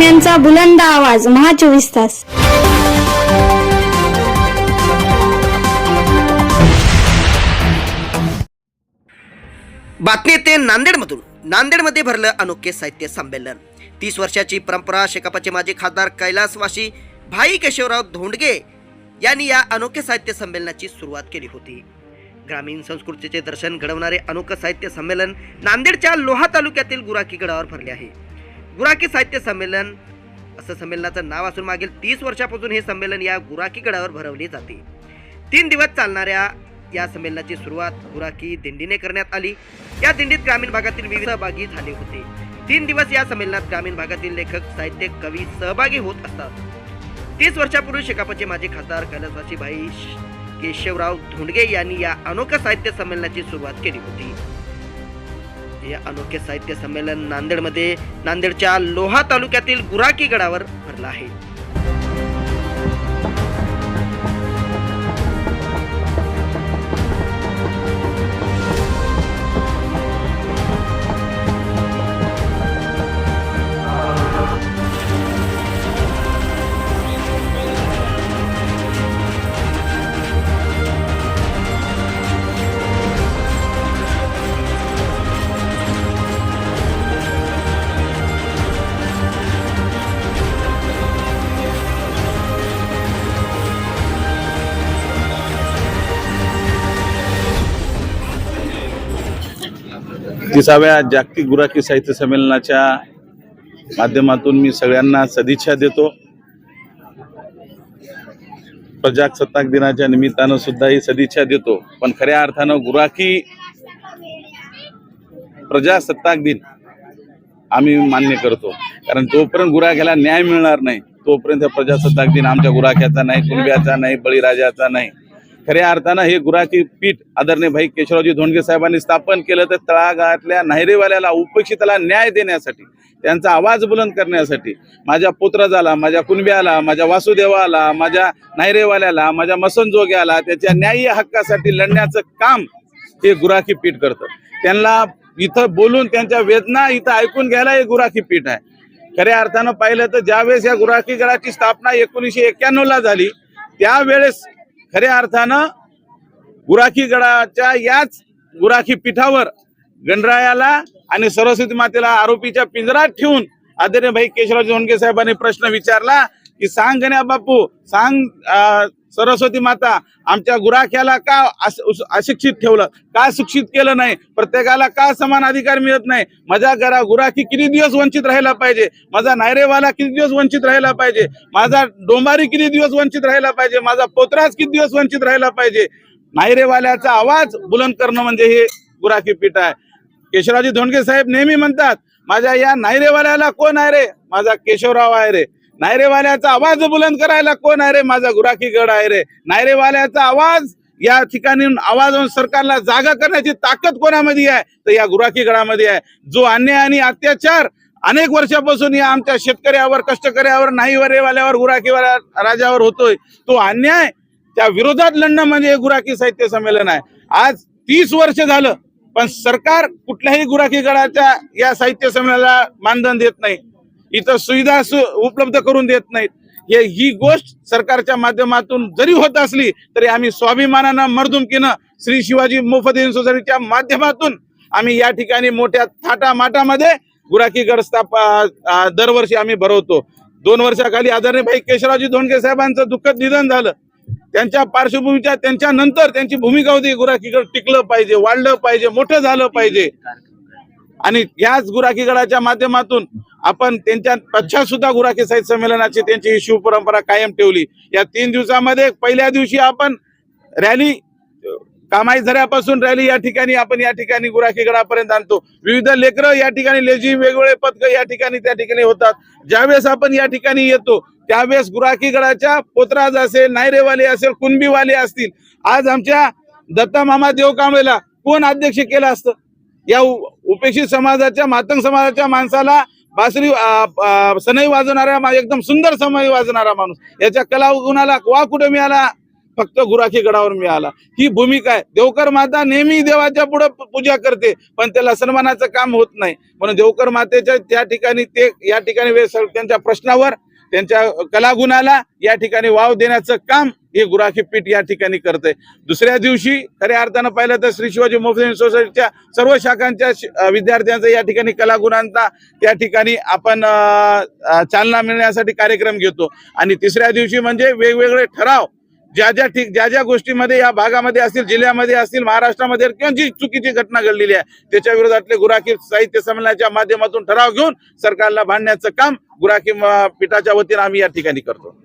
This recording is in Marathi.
बातम्यांचा बुलंद आवाज महा चोवीस तास. बातमी येते नांदेडमधून. नांदेडमध्ये भरलं अनोखे साहित्य संमेलन. तीस वर्षाची परंपरा शेकापाचे माजी खासदार कैलासवाशी भाई केशवराव धोंडगे यांनी या अनोख्या साहित्य संमेलनाची सुरुवात केली होती. ग्रामीण संस्कृतीचे दर्शन घडवणारे अनोखे साहित्य संमेलन नांदेडच्या लोहा तालुक्यातील गुराकी गडावर भरले आहे. गुराकी साहित्य संमेलन. असं संमेलनाचं नाव असून मागील तीस वर्षापासून हे संमेलन या गुराकी गडावर भरवले जाते. तीन दिवस चालणाऱ्या या संमेलनाची सुरुवात गुराकी दिंडीने करण्यात आली. या दिंडीत ग्रामीण भागातील विविध सहभागी झाले होते. तीन दिवस या संमेलनात ग्रामीण भागातील लेखक साहित्य कवी सहभागी होत असतात. तीस वर्षापूर्वी शेकापचे माजी खासदार कैलासवासी भाई केशवराव धोंडगे यांनी या अनोख्या साहित्य संमेलनाची सुरुवात केली होती. या अनोखे साहित्य संमेलन नांदेडमध्ये नांदेडच्या लोहा तालुक्यातील गुराकी गडावर भरलं आहे. तिसाव्या जागतिक गुराखी साहित्य संमेलनाच्या माध्यमातून मी सगळ्यांना सदिच्छा देतो. प्रजासत्ताक दिनाच्या निमित्तानं सुद्धा ही सदिच्छा देतो. पण खऱ्या अर्थानं गुराखी प्रजासत्ताक दिन आम्ही मान्य करतो. कारण जोपर्यंत गुराख्याला न्याय मिळणार नाही. तोपर्यंत प्रजासत्ताक दिन आमच्या गुराख्याचा नाही कुणब्याचा नाही बळीराजाचा नाही. खऱ्या अर्थानं हे गुराखी पीठ आदरणीय भाई केशवरावजी धोंडगे साहेबांनी स्थापन केलं तर तळागाळातल्या नाहिरेवाल्याला उपेक्षिताला न्याय देण्यासाठी त्यांचा आवाज बुलंद करण्यासाठी माझ्या पुत्रजाला माझ्या कुणब्याला माझ्या वासुदेवाला माझ्या नाहिरेवाल्याला माझ्या मसनजोग्याला त्याच्या न्याय्य हक्कासाठी लढण्याचं काम हे गुराखी पीठ करतं. त्यांना इथं बोलून त्यांच्या वेदना इथं ऐकून घ्यायला हे गुराखी पीठ आहे. खऱ्या अर्थानं पाहिलं तर ज्यावेळेस या गुराखी गडाची स्थापना एकोणीसशे एक्क्याण्णवला झाली त्यावेळेस खऱ्या अर्थानं गुराखी गडाच्या याच गुराखी पीठावर गणरायाला आणि सरस्वती मातेला आरोपीच्या पिंजरात ठेवून आदरणीय भाई केशवराव धोंडगे साहेबांनी प्रश्न विचारला की सांग गण्या बापू सांग सरस्वती माता आमच्या गुराख्याला का अशिक्षित ठेवलं? का शिक्षित केलं नाही? प्रत्येकाला का समान अधिकार मिळत नाही? माझ्या घरा गुराखी किती दिवस वंचित राहायला पाहिजे? माझा नायरेवाला किती दिवस वंचित राहायला पाहिजे? माझा डोंबारी किती दिवस वंचित राहायला पाहिजे? माझा पोतराज किती दिवस वंचित राहायला पाहिजे? नायरेवाल्याचा आवाज बुलंद करणं म्हणजे हे गुराखी पीठ आहे. केशवराजी धोंडगे साहेब नेहमी म्हणतात माझ्या या नायरेवाल्याला कोण आहे रे? माझा केशवराव आहे रे. नायरेवाल्याचा आवाज बुलंद करायला कोण आहे रे? माझा गुराखी गड आहे रे. नायरेवाल्याचा आवाज या ठिकाणी आवाज सरकारला जागा करण्याची ताकद कोणामध्ये आहे? तर या गुराखी गडामध्ये आहे. जो अन्याय आणि अत्याचार अनेक वर्षापासून या आमच्या शेतकऱ्यावर कष्टकऱ्यावर नाही वरेवाल्यावर गुराखीवाल्या राजावर होतोय. तो अन्याय त्या विरोधात लढणं म्हणजे गुराखी साहित्य संमेलन आहे. आज तीस वर्ष झालं पण सरकार कुठल्याही गुराखी गडाच्या या साहित्य संमेलनाला मानधन देत नाही. इथं सुविधा उपलब्ध करून देत नाहीत. हे ही गोष्ट सरकारच्या माध्यमातून जरी होत असली तरी आम्ही स्वाभिमानानं मर्दुमकीनं श्री शिवाजी मोफत सोसायटीच्या माध्यमातून आम्ही या ठिकाणी मोठ्या थाटा माटामध्ये गुराखी स्थाप दरवर्षी आम्ही भरवतो. दोन वर्षाखाली आदरणीय भाई केशवरावजी साहेबांचं दुःखद निधन झालं. त्यांच्या पार्श्वभूमीच्या त्यांच्या नंतर त्यांची भूमिका होती गुराखीगड टिकलं पाहिजे वाढलं पाहिजे मोठं झालं पाहिजे. आणि याच गुराखी गडाच्या माध्यमातून आपण त्यांच्या पश्चात सुद्धा गुराखी साहित्य संमेलनाची त्यांची ही शिवपरंपरा कायम ठेवली. या तीन दिवसामध्ये पहिल्या दिवशी आपण रॅली कामाई झऱ्यापासून रॅली या ठिकाणी आपण या ठिकाणी गुराखी गडापर्यंत आणतो. विविध लेकरं या ठिकाणी लेझी वेगवेगळे पथक या ठिकाणी त्या ठिकाणी होतात. ज्यावेळेस आपण या ठिकाणी येतो त्यावेळेस गुराखी गडाच्या पोत्राज असेल नायरेवाले असेल कुणबीवाले असतील. आज आमच्या दत्ता मामा देवकांबळेला कोण अध्यक्ष केलं असतं? या उपेक्षित समाजाच्या मातंग समाजाच्या माणसाला बासरी सनई वाजवणारा एकदम सुंदर समय वाजवणारा माणूस. याच्या कला गुणाला वा कुठे मिळाला? फक्त गुराखी गडावर मिळाला. ही भूमिका आहे. देवकर माता नेहमी देवाच्या पुढे पूजा करते पण त्याला सन्मानाचं काम होत नाही. म्हणून देवकर मातेच्या त्या ठिकाणी ते या ठिकाणी त्यांच्या प्रश्नावर त्यांच्या कलागुणाला या ठिकाणी वाव देण्याचं काम हे गुराखी पीठ या ठिकाणी करते दुसऱ्या दिवशी खऱ्या अर्थानं पाहिलं तर श्री शिवाजी मुस्लिम सोसायटीच्या सर्व शाखांच्या विद्यार्थ्यांचा या ठिकाणी कलागुणांचा त्या ठिकाणी आपण चालना मिळण्यासाठी कार्यक्रम घेतो. आणि तिसऱ्या दिवशी म्हणजे वेगवेगळे ठराव ज्या ज्या ठीक ज्या ज्या गोष्टीमध्ये या भागामध्ये असतील जिल्ह्यामध्ये असतील महाराष्ट्रामध्ये किंवा जी चुकीची घटना घडलेली आहे त्याच्या विरोधातले गुराखी साहित्य संमेलनाच्या माध्यमातून ठराव घेऊन सरकारला भांडण्याचं काम गुराखी पीठाच्या वतीनं आम्ही या ठिकाणी करतो.